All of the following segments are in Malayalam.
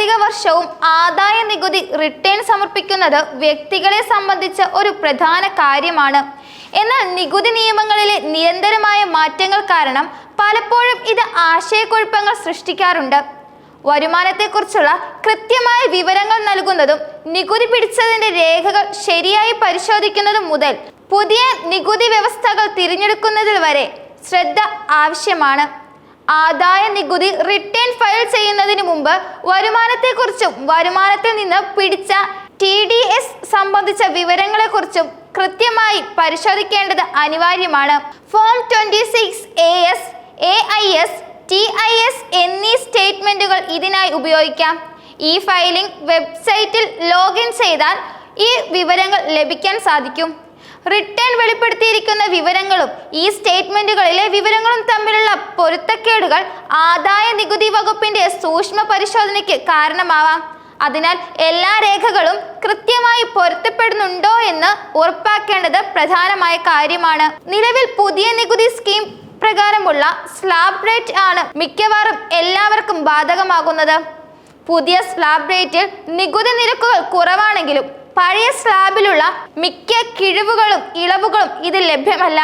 സാമ്പത്തിക വർഷവും ആദായ നികുതി റിട്ടേൺ സമർപ്പിക്കുന്നത് വ്യക്തികളെ സംബന്ധിച്ച ഒരു പ്രധാന കാര്യമാണ്. എന്നാൽ നികുതി നിയമങ്ങളിലെ നിരന്തരമായ മാറ്റങ്ങൾ കാരണം പലപ്പോഴും ഇത് ആശയക്കുഴപ്പങ്ങൾ സൃഷ്ടിക്കാറുണ്ട്. വരുമാനത്തെക്കുറിച്ചുള്ള കൃത്യമായ വിവരങ്ങൾ നൽകുന്നതും നികുതി പിടിച്ചതിന്റെ രേഖകൾ ശരിയായി പരിശോധിക്കുന്നതും മുതൽ പുതിയ നികുതി വ്യവസ്ഥകൾ തിരഞ്ഞെടുക്കുന്നതിൽ വരെ ശ്രദ്ധ ആവശ്യമാണ്. ആദായ നികുതി റിട്ടേൺ ഫയൽ ചെയ്യുന്നതിന് വരുമാനത്തെക്കുറിച്ചും വരുമാനത്തിൽ നിന്ന് പിടിച്ച ടി ഡി എസ് സംബന്ധിച്ച വിവരങ്ങളെക്കുറിച്ചും കൃത്യമായി പരിശോധിക്കേണ്ടത് അനിവാര്യമാണ്. Form twenty six A S A I S T I S എന്നീ സ്റ്റേറ്റ്മെന്റുകൾ ഇതിനായി ഉപയോഗിക്കാം. ഈ ഫയലിംഗ് വെബ്സൈറ്റിൽ ലോഗിൻ ചെയ്താൽ ഈ വിവരങ്ങൾ ലഭിക്കാൻ സാധിക്കും. റിട്ടേൺ വെളിപ്പെടുത്തിയിരിക്കുന്ന വിവരങ്ങളും ഈ സ്റ്റേറ്റ്മെന്റുകളിലെ വിവരങ്ങളും തമ്മിലുള്ള പൊരുത്തക്കേടുകൾ ആദായ നികുതി വകുപ്പിന്റെ സൂക്ഷ്മ പരിശോധനയ്ക്ക് കാരണമാവാം. അതിനാൽ എല്ലാ രേഖകളും കൃത്യമായി പൊരുത്തപ്പെടുന്നുണ്ടോ എന്ന് ഉറപ്പാക്കേണ്ടത് പ്രധാനമായ കാര്യമാണ്. നിലവിൽ പുതിയ നികുതി സ്കീം പ്രകാരമുള്ള സ്ലാബ് റേറ്റ് ആണ് മിക്കവാറും എല്ലാവർക്കും ബാധകമാകുന്നത്. പുതിയ സ്ലാബ് റേറ്റിൽ നികുതി നിരക്കുകൾ കുറവാണെങ്കിലും പഴയ സ്ലാബിലുള്ള മിക്ക കിഴിവുകളും ഇളവുകളും ഇതിൽ ലഭ്യമല്ല.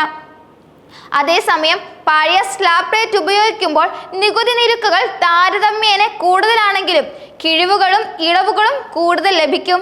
അതേസമയം പഴയ സ്ലാബ് പ്ലേറ്റ് ഉപയോഗിക്കുമ്പോൾ നികുതി നിരക്കുകൾ താരതമ്യേന കൂടുതലാണെങ്കിലും കിഴിവുകളും ഇളവുകളും കൂടുതൽ ലഭിക്കും.